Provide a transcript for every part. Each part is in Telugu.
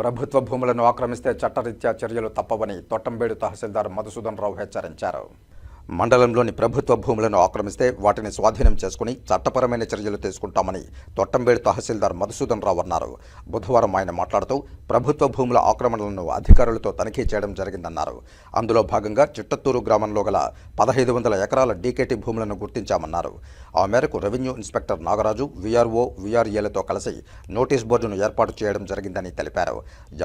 ప్రభుత్వ భూములను ఆక్రమిస్తే చట్టరీత్యా చర్యలు తప్పవని తొట్టంబేడు తహసీల్దార్ మధుసూదన్ రావు హెచ్చరించారు. మండలంలోని ప్రభుత్వ భూములను ఆక్రమిస్తే వాటిని స్వాధీనం చేసుకుని చట్టపరమైన చర్యలు తీసుకుంటామని తొట్టంబేడు తహసీల్దార్ మధుసూదన్ రావు అన్నారు. బుధవారం ఆయన మాట్లాడుతూ ప్రభుత్వ భూముల ఆక్రమణలను అధికారులతో తనిఖీ చేయడం జరిగిందన్నారు. అందులో భాగంగా చిట్టత్తూరు గ్రామంలో గల పదహైదు వందల ఎకరాల డీకేటీ భూములను గుర్తించామన్నారు. ఆ మేరకు రెవెన్యూ ఇన్స్పెక్టర్ నాగరాజు వీఆర్ఓ వీఆర్ఏలతో కలిసి నోటీస్ బోర్డును ఏర్పాటు చేయడం జరిగిందని తెలిపారు.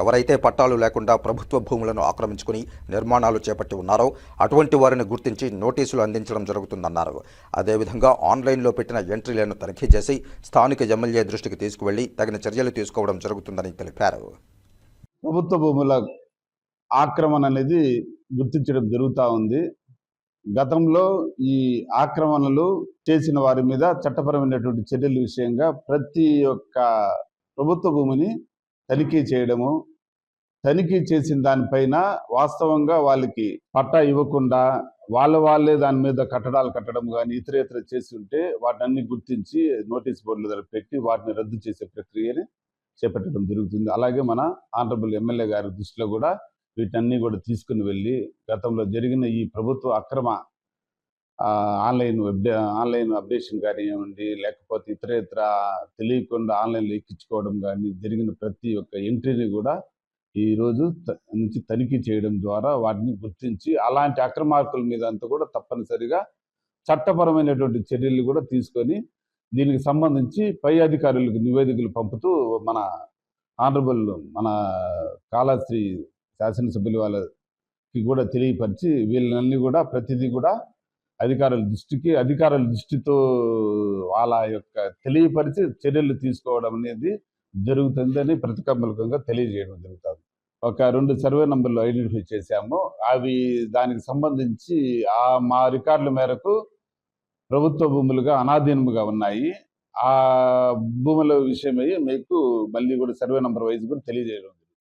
ఎవరైతే పట్టాలు లేకుండా ప్రభుత్వ భూములను ఆక్రమించుకుని నిర్మాణాలు చేపట్టి ఉన్నారో అటువంటి వారిని గుర్తించి నోటీసులు అందించడం జరుగుతుందన్నారు. అదేవిధంగా ఆన్లైన్లో పెట్టిన ఎంట్రీలను తనిఖీ చేసి స్థానిక ఎమ్మెల్యే దృష్టికి తీసుకువెళ్ళి తగిన చర్యలు తీసుకోవడం జరుగుతుందని తెలిపారు. ప్రభుత్వ భూముల ఆక్రమణ అనేది గుర్తించడం జరుగుతూ ఉంది. గతంలో ఈ ఆక్రమణలు చేసిన వారి మీద చట్టపరమైనటువంటి చర్యల విషయంగా ప్రతి ఒక్క ప్రభుత్వ భూమిని తనిఖీ చేయడము తనిఖీ చేసిన దానిపైన వాస్తవంగా వాళ్ళకి పట్టా ఇవ్వకుండా వాళ్ళ వాళ్ళే దాని మీద కట్టడాలు కట్టడం కానీ ఇతర ఇతర చేసి ఉంటే వాటిని గుర్తించి నోటీస్ బోర్డుల దగ్గర పెట్టి వాటిని రద్దు చేసే ప్రక్రియని చేపట్టడం జరుగుతుంది. అలాగే మన ఆనరబుల్ ఎమ్మెల్యే గారి దృష్టిలో కూడా వీటన్ని కూడా తీసుకుని వెళ్ళి గతంలో జరిగిన ఈ ప్రభుత్వ అక్రమ ఆన్లైన్ వెబ్ ఆన్లైన్ అప్డేషన్ కానివ్వండి లేకపోతే ఇతర ఇతర తెలియకుండా ఆన్లైన్లో ఎక్కించుకోవడం కానీ జరిగిన ప్రతి ఒక్క ఎంట్రీని కూడా ఈరోజు త- నుంచి తనిఖీ చేయడం ద్వారా వాటిని గుర్తించి అలాంటి అక్రమార్కుల మీద అంతా కూడా తప్పనిసరిగా చట్టపరమైనటువంటి చర్యలు కూడా తీసుకొని దీనికి సంబంధించి పై అధికారులకు నివేదికలు పంపుతూ మన ఆనరబుల్ మన కాళాశ్రీ శాసనసభ్యుల వాళ్ళకి కూడా తెలియపరిచి వీళ్ళని కూడా ప్రతిదీ కూడా అధికారుల దృష్టికి అధికారుల దృష్టితో వాళ్ళ యొక్క తెలియపరిచి చర్యలు తీసుకోవడం అనేది జరుగుతుందని ప్రతికమూలకంగా తెలియజేయడం జరుగుతుంది ఒక రెండు సర్వే నంబర్లు ఐడెంటిఫై చేశాము. అవి దానికి సంబంధించి ఆ మా రికార్డుల మేరకు ప్రభుత్వ భూములుగా అనాధీనముగా ఉన్నాయి. ఆ భూముల విషయమై మీకు మళ్ళీ కూడా సర్వే నంబర్ వైజ్ కూడా తెలియజేయడం